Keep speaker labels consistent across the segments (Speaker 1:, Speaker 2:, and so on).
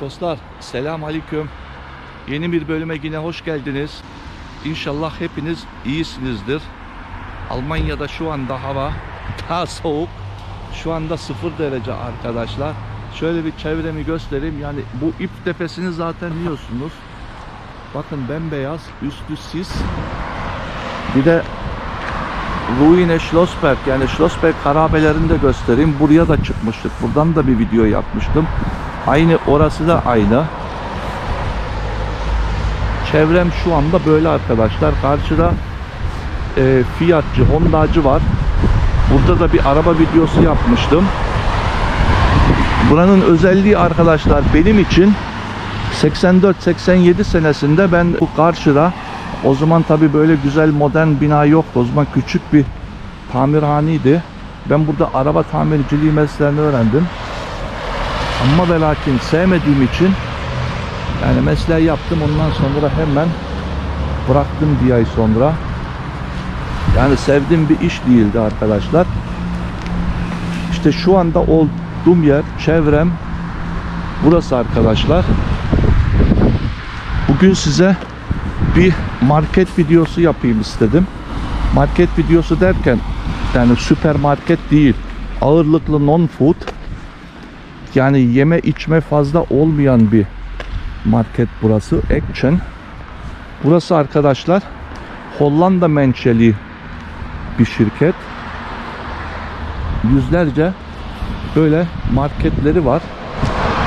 Speaker 1: Dostlar selam aleyküm. Yeni bir bölüme yine hoş geldiniz. İnşallah hepiniz iyisinizdir. Almanya'da şu anda hava daha soğuk. Şu anda 0 derece arkadaşlar. Şöyle bir çevremi göstereyim. Yani bu ip tepesini zaten biliyorsunuz. Bakın bembeyaz, üstü sis. Bir de Ruine Schlossberg yani Schlossberg harabelerini de göstereyim. Buraya da çıkmıştık. Buradan da bir video yapmıştım. Aynı orası da aynı. Çevrem şu anda böyle arkadaşlar. Karşıda e, Fiatçı, Honda'cı var. Burada da bir araba videosu yapmıştım. Buranın özelliği arkadaşlar benim için 84-87 senesinde ben bu karşıda o zaman tabi böyle güzel modern bina yoktu. O zaman küçük bir tamirhaneydi. Ben burada araba tamirciliği mesleğini öğrendim. Ama ve lakin sevmediğim için yani mesleği yaptım. Ondan sonra hemen bıraktım bir ay sonra. Yani sevdiğim bir iş değildi arkadaşlar. İşte şu anda olduğum yer, çevrem burası arkadaşlar. Bugün size bir market videosu yapayım istedim. Market videosu derken yani süpermarket değil. Ağırlıklı non food yani yeme içme fazla olmayan bir market burası. Action. Burası arkadaşlar Hollanda menşeli bir şirket. Yüzlerce böyle marketleri var.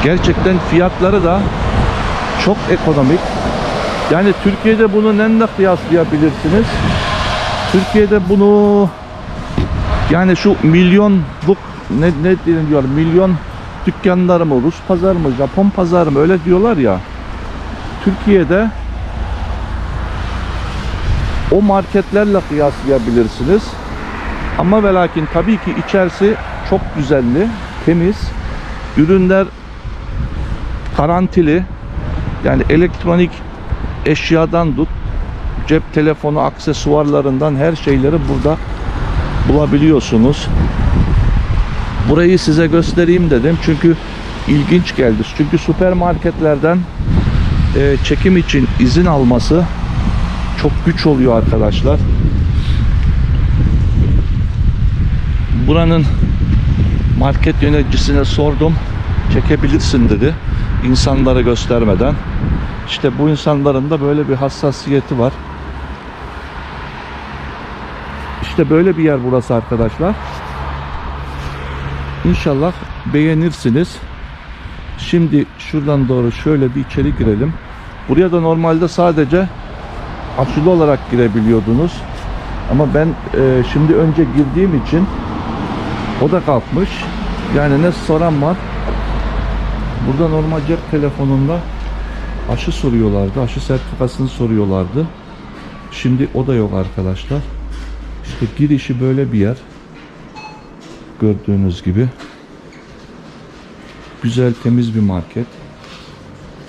Speaker 1: Gerçekten fiyatları da çok ekonomik. Yani Türkiye'de bunu neyle kıyaslayabilirsiniz? Türkiye'de bunu yani şu milyonluk ne, ne diyor milyon dükkanları mı Rus pazar mı Japon pazar mı? Öyle diyorlar ya. Türkiye'de o marketlerle kıyaslayabilirsiniz. Ama ve lakin tabii ki içerisi çok güzelli temiz. Ürünler garantili. Yani elektronik eşyadan tut cep telefonu aksesuarlarından her şeyleri burada bulabiliyorsunuz. Burayı size göstereyim dedim çünkü ilginç geldi. Çünkü süpermarketlerden e, çekim için izin alması çok güç oluyor arkadaşlar. Buranın market yöneticisine sordum. Çekebilirsin dedi. İnsanlara göstermeden. İşte bu insanların da böyle bir hassasiyeti var. İşte böyle bir yer burası arkadaşlar. İnşallah beğenirsiniz. Şimdi şuradan doğru şöyle bir içeri girelim. Buraya da normalde sadece aşılı olarak girebiliyordunuz. Ama ben e, şimdi önce girdiğim için o da kalkmış. Yani ne soran var. Burada normal cep telefonunda aşı soruyorlardı. Aşı sertifikasını soruyorlardı. Şimdi o da yok arkadaşlar. İşte girişi böyle bir yer. Gördüğünüz gibi. Güzel temiz bir market.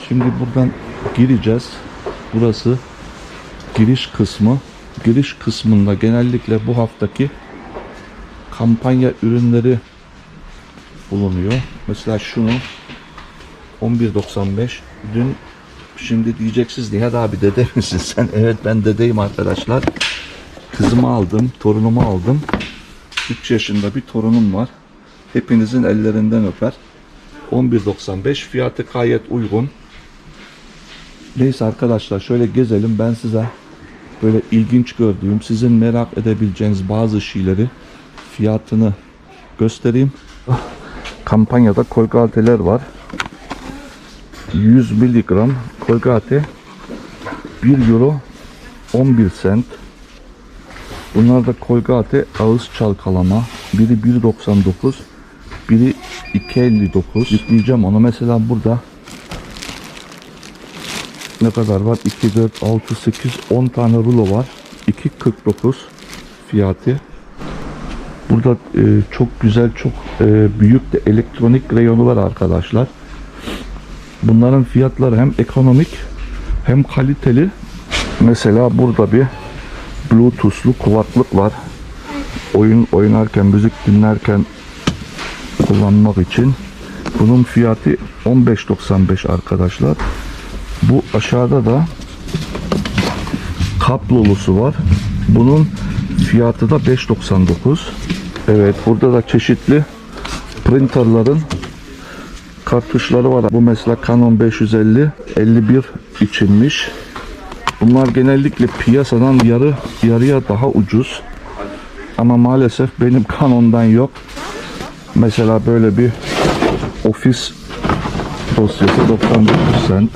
Speaker 1: Şimdi buradan gireceğiz. Burası giriş kısmı. Giriş kısmında genellikle bu haftaki kampanya ürünleri bulunuyor. Mesela şunu 11.95 dün şimdi diyeceksiniz Nihat abi dede misin sen? Evet ben dedeyim arkadaşlar. Kızımı aldım, torunumu aldım. 3 yaşında bir torunum var. Hepinizin ellerinden öper. 11.95 fiyatı gayet uygun. Neyse arkadaşlar şöyle gezelim ben size böyle ilginç gördüğüm sizin merak edebileceğiniz bazı şeyleri fiyatını göstereyim. Kampanyada kolgateler var. 100 miligram kolgate 1 euro 11 sent. Bunlar da kolgate ağız çalkalama. Biri 1.99 biri 2.59 yükleyeceğim onu mesela burada ne kadar var? 2 4 6 8 10 tane rulo var. 2.49 fiyatı. Burada e, çok güzel çok e, büyük de elektronik reyonu var arkadaşlar. Bunların fiyatları hem ekonomik hem kaliteli. Mesela burada bir bluetoothlu kulaklık var oyun oynarken müzik dinlerken kullanmak için Bunun fiyatı 15.95 arkadaşlar. Bu aşağıda da kaplolusu var. Bunun fiyatı da 5.99. Evet burada da çeşitli printerların kartuşları var. Bu mesela Canon 550 51 içinmiş. Bunlar genellikle piyasadan yarı yarıya daha ucuz. Ama maalesef benim Canon'dan yok. Mesela böyle bir ofis dosyası 99 cent.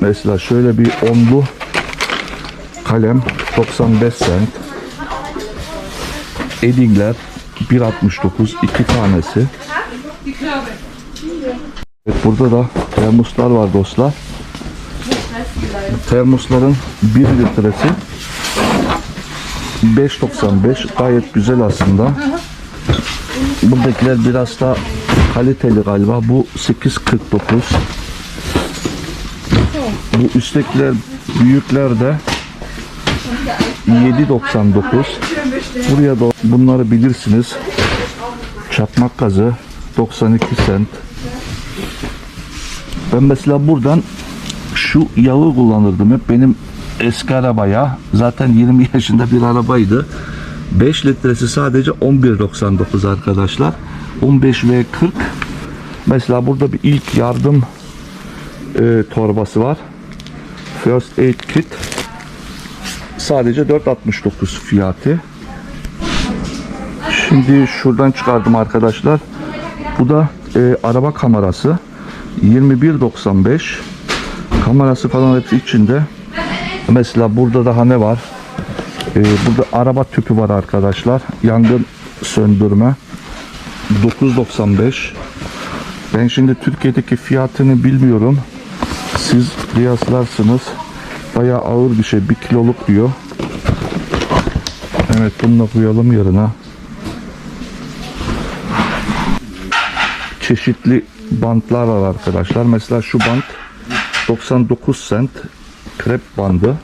Speaker 1: Mesela şöyle bir onlu kalem 95 cent. Eddingler 1.69 iki tanesi. Evet, burada da termoslar var dostlar. Termosların 1 litresi 5.95 gayet güzel aslında. Buradakiler biraz da kaliteli galiba. Bu 8.49. Bu üsttekiler büyükler de 7.99. Buraya da bunları bilirsiniz. Çakmak gazı 92 cent. Ben mesela buradan şu yağı kullanırdım hep benim eski arabaya. Zaten 20 yaşında bir arabaydı. 5 litresi sadece 11.99 arkadaşlar. 15 ve 40. Mesela burada bir ilk yardım e, torbası var. First Aid Kit. Sadece 4.69 fiyatı. Şimdi şuradan çıkardım arkadaşlar. Bu da e, araba kamerası. 21.95. Kamerası falan hepsi içinde. Mesela burada daha ne var? E, burada araba tüpü var arkadaşlar. Yangın söndürme. 9.95. Ben şimdi Türkiye'deki fiyatını bilmiyorum. Siz kıyaslarsınız. Bayağı ağır bir şey. 1 kiloluk diyor. Evet bunu da koyalım yerine. Çeşitli bantlar var arkadaşlar. Mesela şu bant 99 cent krep bandı.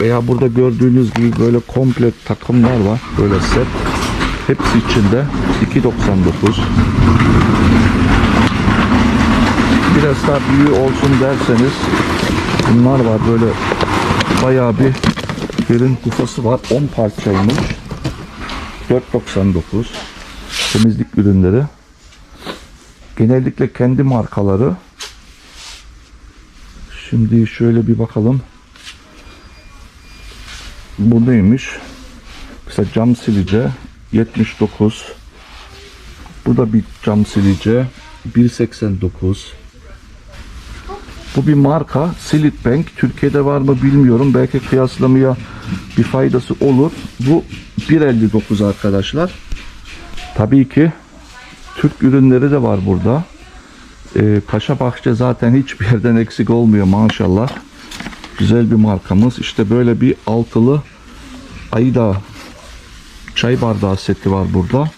Speaker 1: Veya burada gördüğünüz gibi böyle komple takımlar var. Böyle set. Hepsi içinde 2.99. Biraz daha büyüğü olsun derseniz bunlar var böyle bayağı bir derin kufası var. 10 parçaymış. 4.99 temizlik ürünleri. Genellikle kendi markaları. Şimdi şöyle bir bakalım. Bu neymiş? Mesela cam silici 79. Bu da bir cam silici 1.89. Bu bir marka Silit Bank. Türkiye'de var mı bilmiyorum. Belki kıyaslamaya bir faydası olur. Bu 1.59 arkadaşlar. Tabii ki Türk ürünleri de var burada. Ee, Paşa Bahçe zaten hiçbir yerden eksik olmuyor maşallah. Güzel bir markamız. İşte böyle bir altılı Ayda çay bardağı seti var burada.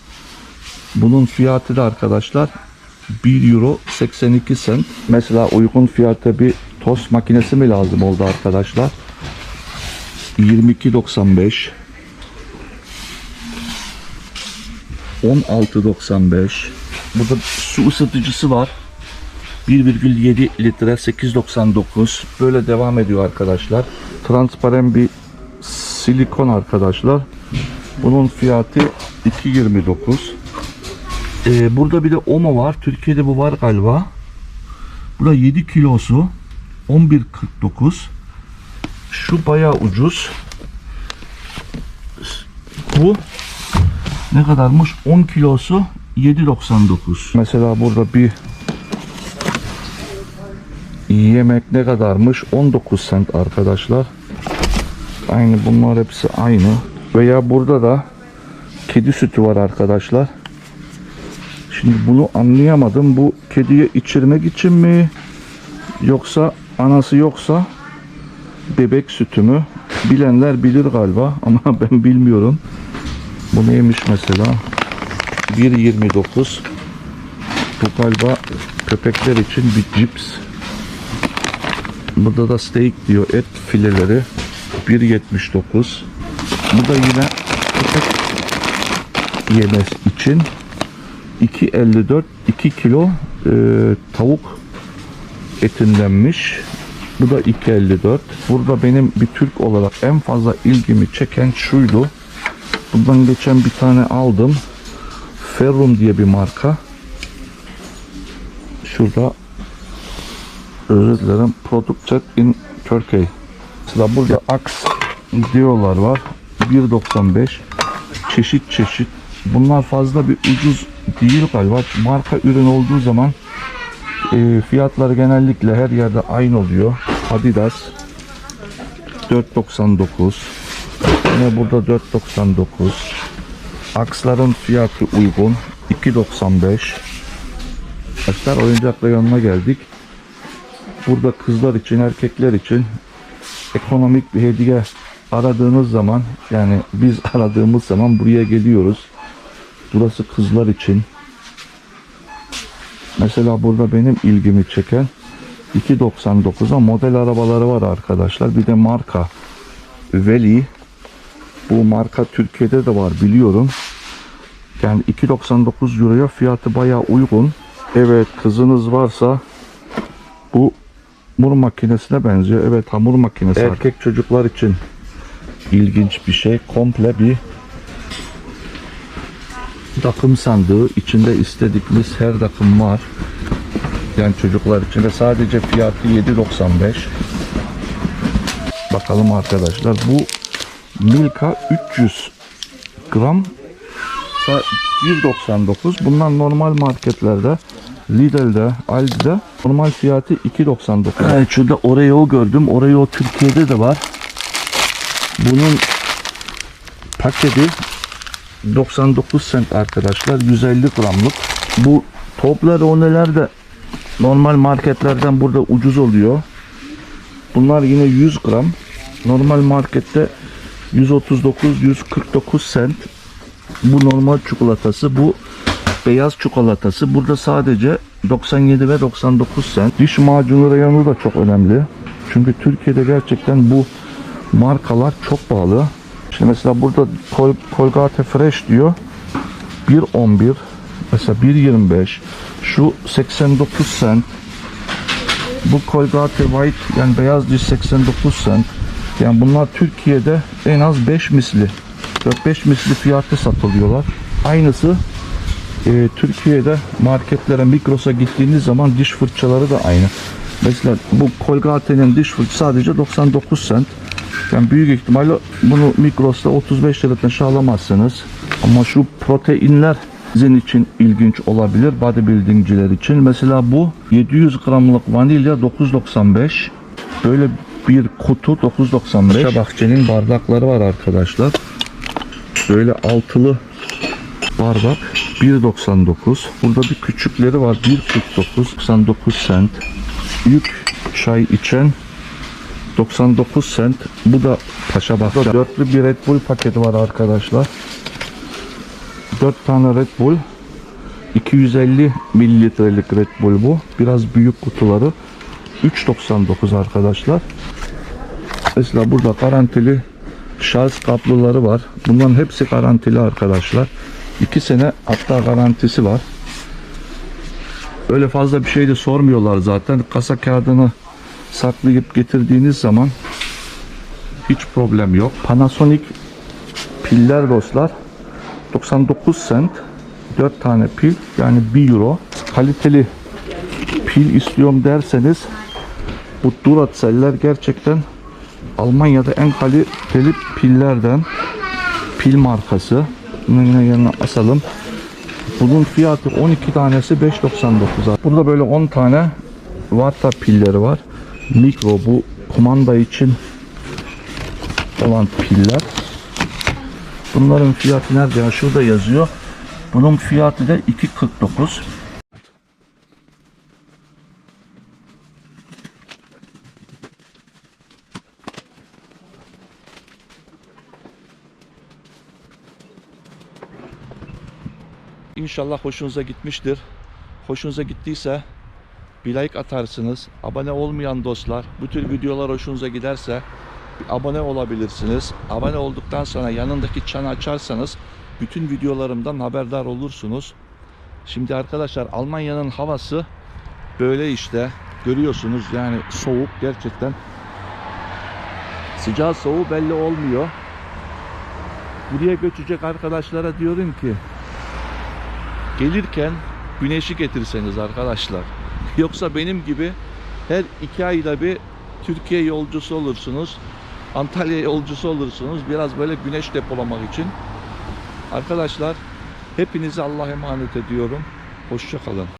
Speaker 1: Bunun fiyatı da arkadaşlar 1 euro 82 cent. Mesela uygun fiyata bir tost makinesi mi lazım oldu arkadaşlar? 22.95 16.95 Burada su ısıtıcısı var. 1,7 litre 8.99 böyle devam ediyor arkadaşlar. Transparan bir silikon arkadaşlar. Bunun fiyatı 2.29 ee, burada bir de Omo var. Türkiye'de bu var galiba. Bu da 7 kilosu 11.49 Şu bayağı ucuz. Bu ne kadarmış? 10 kilosu 7.99 Mesela burada bir yemek ne kadarmış? 19 cent arkadaşlar. Aynı bunlar hepsi aynı. Veya burada da kedi sütü var arkadaşlar. Şimdi bunu anlayamadım. Bu kediye içirmek için mi? Yoksa anası yoksa bebek sütü mü? Bilenler bilir galiba ama ben bilmiyorum. Bu neymiş mesela? 1.29 Bu galiba köpekler için bir cips. Burada da steak diyor et fileleri 1.79 Bu da yine köpek yemesi için 2.54 2 kilo e, tavuk etindenmiş. Bu da 2.54. Burada benim bir Türk olarak en fazla ilgimi çeken şuydu. Bundan geçen bir tane aldım. Ferrum diye bir marka. Şurada özür dilerim. Producted in Turkey. Mesela burada Axe diyorlar var. 1.95 çeşit çeşit. Bunlar fazla bir ucuz değil galiba. Marka ürün olduğu zaman e, fiyatları genellikle her yerde aynı oluyor. Adidas 4.99 Yine burada 4.99 Aksların fiyatı uygun 2.95 Arkadaşlar oyuncak reyonuna geldik. Burada kızlar için, erkekler için ekonomik bir hediye aradığınız zaman yani biz aradığımız zaman buraya geliyoruz. Burası kızlar için. Mesela burada benim ilgimi çeken 2.99'a model arabaları var arkadaşlar. Bir de marka Veli. Bu marka Türkiye'de de var biliyorum. Yani 2.99 euroya fiyatı bayağı uygun. Evet kızınız varsa bu hamur makinesine benziyor. Evet hamur makinesi. Erkek çocuklar için ilginç bir şey. Komple bir takım sandığı. içinde istedikimiz her takım var. Yani çocuklar için de sadece fiyatı 7.95. Bakalım arkadaşlar. Bu Milka 300 gram sa- 1.99. Bunlar normal marketlerde Lidl'de, Aldi'de normal fiyatı 2.99. Evet şurada Oreo gördüm. Oreo Türkiye'de de var. Bunun paketi 99 cent arkadaşlar. 150 gramlık. Bu toplar o neler de normal marketlerden burada ucuz oluyor. Bunlar yine 100 gram. Normal markette 139-149 cent. Bu normal çikolatası. Bu beyaz çikolatası. Burada sadece 97 ve 99 cent. Diş macunu reyonu da çok önemli. Çünkü Türkiye'de gerçekten bu markalar çok pahalı. Şimdi mesela burada Col Colgate Fresh diyor. 1.11 mesela 1.25 şu 89 cent bu Colgate White yani beyaz diş 89 cent yani bunlar Türkiye'de en az 5 misli 4-5 misli fiyatı satılıyorlar aynısı e, Türkiye'de marketlere Migros'a gittiğiniz zaman diş fırçaları da aynı mesela bu Colgate'nin diş fırçası sadece 99 cent yani büyük ihtimalle bunu Migros'ta 35 liradan alamazsınız. Ama şu proteinler sizin için ilginç olabilir bodybuildingciler için. Mesela bu 700 gramlık vanilya 9.95. Böyle bir kutu 9.95. Paşa Bahçe'nin bardakları var arkadaşlar. Böyle altılı bardak 1.99. Burada bir küçükleri var 1.49. 99 cent. Büyük çay içen 99 cent. Bu da Paşa Bahçe. Dörtlü bir Red Bull paketi var arkadaşlar. 4 tane Red Bull. 250 mililitrelik Red Bull bu. Biraz büyük kutuları. 3.99 arkadaşlar. Mesela burada garantili şarj kabloları var. Bunların hepsi garantili arkadaşlar. 2 sene hatta garantisi var. Öyle fazla bir şey de sormuyorlar zaten. Kasa kağıdını saklayıp getirdiğiniz zaman hiç problem yok. Panasonic piller dostlar 99 cent 4 tane pil yani 1 euro kaliteli pil istiyorum derseniz bu Duracel'ler gerçekten Almanya'da en kaliteli pillerden pil markası bunu yine yanına asalım bunun fiyatı 12 tanesi 5.99 burada böyle 10 tane Varta pilleri var mikro bu kumanda için olan piller. Bunların fiyatı nerede ya? Şurada yazıyor. Bunun fiyatı da 2.49. İnşallah hoşunuza gitmiştir. Hoşunuza gittiyse bir like atarsınız. Abone olmayan dostlar bu tür videolar hoşunuza giderse abone olabilirsiniz. Abone olduktan sonra yanındaki çanı açarsanız bütün videolarımdan haberdar olursunuz. Şimdi arkadaşlar Almanya'nın havası böyle işte görüyorsunuz yani soğuk gerçekten. Sıcağı soğuğu belli olmuyor. Buraya göçecek arkadaşlara diyorum ki gelirken güneşi getirseniz arkadaşlar. Yoksa benim gibi her iki ayda bir Türkiye yolcusu olursunuz. Antalya yolcusu olursunuz. Biraz böyle güneş depolamak için. Arkadaşlar hepinizi Allah'a emanet ediyorum. Hoşça kalın.